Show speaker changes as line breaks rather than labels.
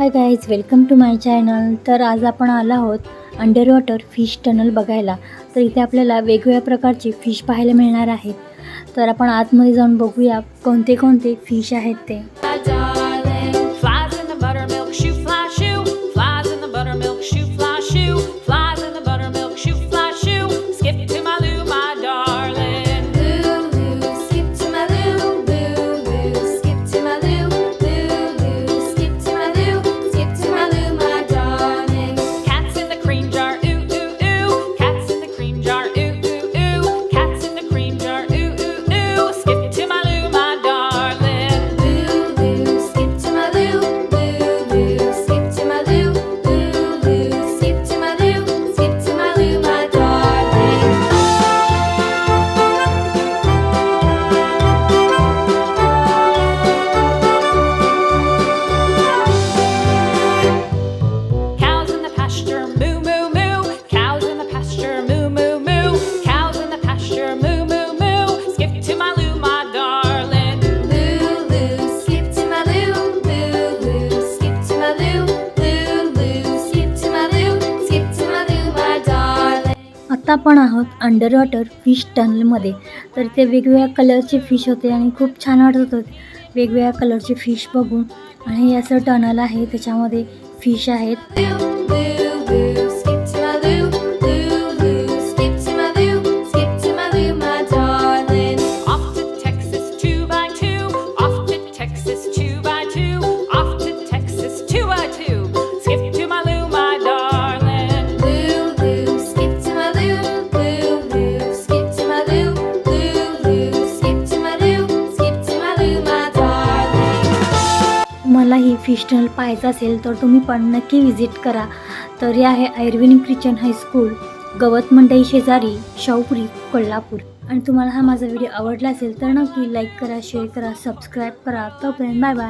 Hi guys welcome to my channel तर आज आपण आलो आहोत अंडर वॉटर फिश टनल बघायला. तर इथे आपल्याला वेगवेगळ्या प्रकारचे फिश पाहायला मिळणार आहेत. तर आपण आतमध्ये जाऊन बघूया कोणते कोणते फिश आहेत ते. आता आपण आहोत अंडर वॉटर फिश टनलमध्ये तर ते वेगवेगळ्या कलरचे फिश होते आणि खूप छान वाटत होते. वेगवेगळ्या कलरचे फिश बघून. आणि हे असं टनल आहे त्याच्यामध्ये फिश आहेत. कोणालाही फिश टनल पाहायचं असेल तर तुम्ही पण नक्की व्हिजिट करा. तर हे आहे आयुर्वेदिक क्रिश्चन हायस्कूल गवत मंडई शेजारी शाहूपुरी कोल्हापूर. आणि तुम्हाला हा माझा व्हिडिओ आवडला असेल तर नक्की लाईक करा शेअर करा सबस्क्राईब करा. तोपर्यंत बाय बाय